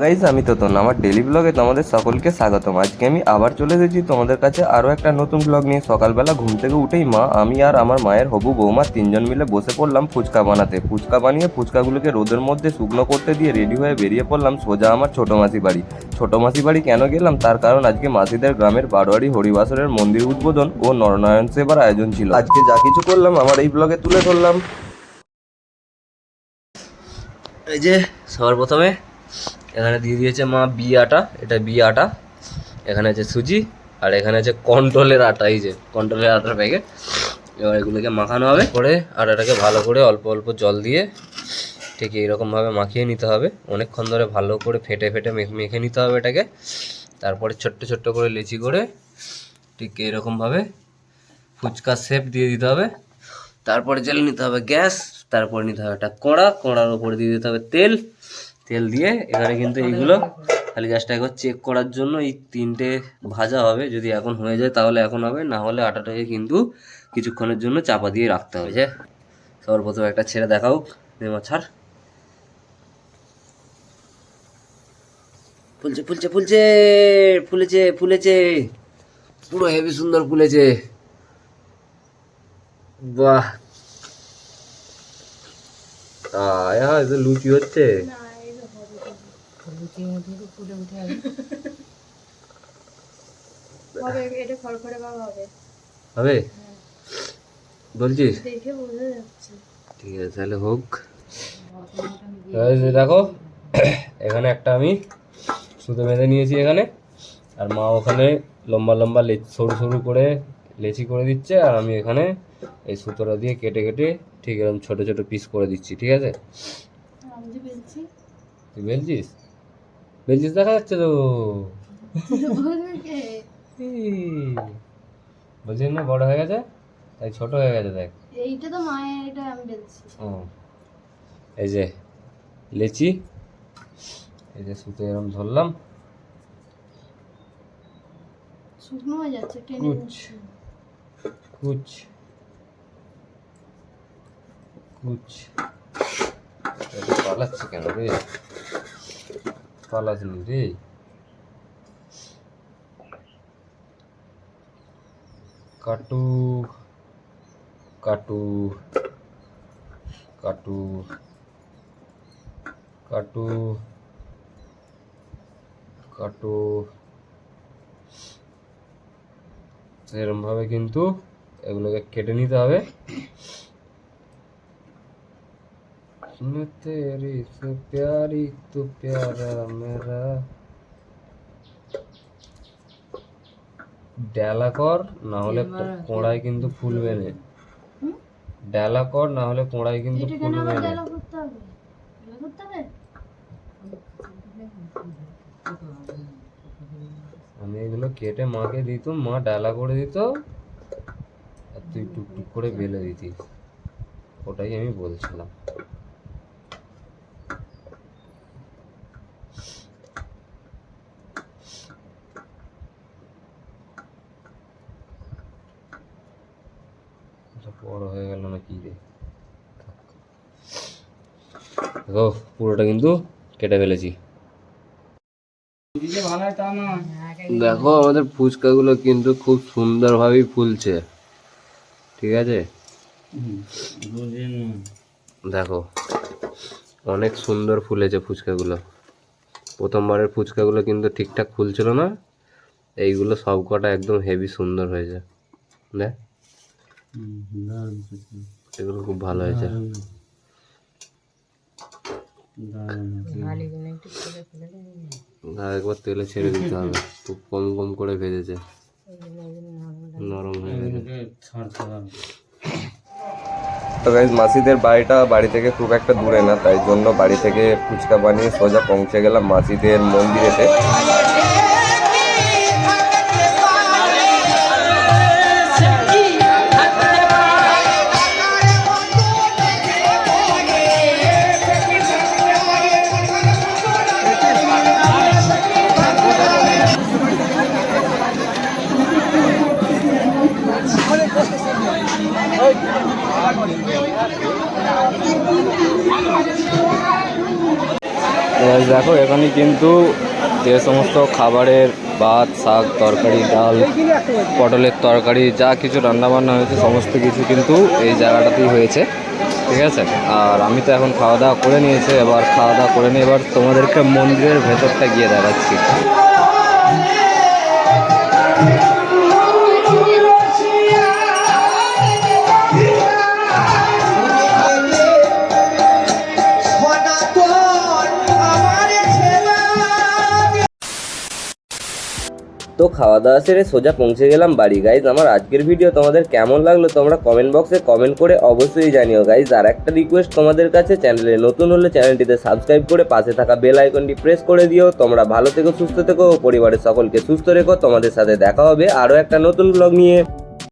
Guys আমি তো আমার ডেলি ব্লগে তোমাদের সকলকে স্বাগতম। আজকে আমি আবার চলে এসেছি তোমাদের কাছে আরও একটা নতুন ব্লগ নিয়ে। সকালবেলা ঘুম থেকে উঠেই মা, আমি আর আমার মায়ের হবু বৌমা তিনজন মিলে বসে পড়লাম ফুচকা বানাতে। ফুচকা বানিয়ে ফুচকাগুলোকে রোদের মধ্যে শুকনো করতে দিয়ে রেডি হয়ে বেরিয়ে পড়লাম সোজা আমার ছোটো মাসি বাড়ি। ছোটো মাসি বাড়ি কেন গেলাম? তার কারণ আজকে মাসিদের গ্রামের বারোয়ারি হরিবাসরের মন্দির উদ্বোধন ও নরনারায়ণ সেবার আয়োজন ছিল। আজকে যা কিছু করলাম আমার এই ব্লগে তুলে ধরলাম। এই যে, সবার প্রথমে এখানে দিয়ে দিয়েছে মা বি আটা, এটা বি আটা। এখানে আছে সুজি, আর এখানে আছে কন্ট্রোলের আটা, এই যে কন্ট্রোলের আটার প্যাকেট এবার এগুলোকে মাখানো হবে। করে আটাটাকে ভালো করে অল্প অল্প জল দিয়ে ঠিক এইরকমভাবে মাখিয়ে নিতে হবে। অনেকক্ষণ ধরে ভালো করে ফেটে ফেটে মেখে নিতে হবে এটাকে। তারপরে ছোট্ট ছোট্ট করে লেচি করে ঠিক এইরকমভাবে ফুচকা শেপ দিয়ে দিতে হবে। তারপরে জেলে নিতে হবে গ্যাস, তারপরে নিতে হবে একটা কড়া। কড়ার উপরে দিয়ে দিতে হবে তেল। তেল দিয়ে এখানে কিন্তু এইগুলো খালি জাস্ট একবার চেক করার জন্য এই তিনটে ভাজা হবে। যদি এখন হয়ে যায় তাহলে এখন হবে না হলে আটাটাকে কিন্তু কিছুক্ষণের জন্য চাপা দিয়ে রাখতে হবে যে সবার প্রথমে একটা ছেড়ে দেখাও নেমা ছাড়। ফুলছে ফুলছে ফুলছে ফুলেছে ফুলেছে। পুরো হেভি সুন্দর ফুলেছে। বাহ। আয়া এটা লুচি হচ্ছে। হবে এটা খড়খড়ে হবে। হবে? বলছিস? দেখে বোঝা যাচ্ছে। ঠিক আছে তাহলে হোক। দেখো এখানে একটা আমি সুতো বেঁধে নিয়েছি এখানে। আর মা ওখানে লম্বা লম্বা সরু সরু করে লেচি করে দিচ্ছে আর আমি এখানে এই সুতোটা দিয়ে কেটে কেটে ঠিক এরকম ছোট ছোট পিস করে দিচ্ছি ঠিক আছে? তুই বেলছিস? বেলছিস দেখা যাচ্ছে তো। বলছিস না বড় হয়ে গেছে? তাই ছোট হয়ে গেছে দেখ। এইটা তো মায়ের এটা আমি বলছি। ও। এই যে লেচি। এই যে সুতো এরকম ধরলাম। শুকনো হয়ে যাচ্ছে টেনে কুচ। কুচ। কুচ। এটা পালাচ্ছে কেন রে? পালাচ্ছিনি রে। কাটু কাটু কাটু কাটু কাটু। এরমভাবে কিন্তু এগুলোকে কেটে নিতে হবে। मैं तेरी से प्यारी तू प्यारा मेरा ডালা কর না হলে কোড়ায় কিন্তু ফুলবে না হুম? ডালা কর না হলে কোড়ায় কিন্তু এটা কেন ফুলবে আবার না ডালা করতে হবে ডালা করতে হবে আমি এগুলো কেটে মাকে দিতাম মা ডালা করে দিত আর তুই টুকটুক করে বেলে দিতিস ওটাই আমি বলছিলাম দেখো পুরোটা কিন্তু কেটে ফেলেছি। দেখো আমাদের ফুচকাগুলো কিন্তু খুব সুন্দরভাবেই ফুলছে। ঠিক আছে? দেখো অনেক সুন্দর ফুলেছে ফুচকাগুলো। প্রথমবারের ফুচকাগুলো কিন্তু ঠিকঠাক ফুলছিল না। এইগুলো সব কটা একদম হেভি সুন্দর হয়েছে। দেখ। এগুলো খুব ভালো হয়েছে। একবার তেলে ছেড়ে দিতে হবে। খুব কম কম করে ভেজেছে। নরম হয়ে গেছে। তো মাসিদের বাড়িটা বাড়ি থেকে খুব একটা দূরে না, তাই জন্য বাড়ি থেকে ফুচকা বানিয়ে সোজা পৌঁছে গেলাম মাসিদের মন্দিরেতে। গ্যাস দেখো এখানে কিন্তু যে সমস্ত খাবারের ভাত, শাক, তরকারি, ডাল, পটলের তরকারি, যা কিছু রান্নাবান্না হয়েছে, সমস্ত কিছু কিন্তু এই জায়গাটাতেই হয়েছে, ঠিক আছে? আর আমি তো এখন খাওয়া দাওয়া করে নিয়েছি, এবার খাওয়া দাওয়া করে নিয়ে এবার তোমাদেরকে মন্দিরের ভেতরটা গিয়ে দেখাচ্ছি। তো খাওয়া দাওয়া সেরে সোজা পৌঁছে গেলাম বাড়ি। গাইজ আমার আজকের ভিডিও তোমাদের কেমন লাগল তোমরা কমেন্ট বক্সে কমেন্ট করে অবশ্যই জানিও। গাইজ আর একটা রিকোয়েস্ট তোমাদের কাছে চ্যানেলে নতুন হলে চ্যানেলটিতে সাবস্ক্রাইব করে পাশে থাকা বেল আইকনটি প্রেস করে দিও। তোমরা ভালো থেকো, সুস্থ থেকো ও পরিবারের সকলকে সুস্থ রেখো। তোমাদের সাথে দেখা হবে আরও একটা নতুন ব্লগ নিয়ে।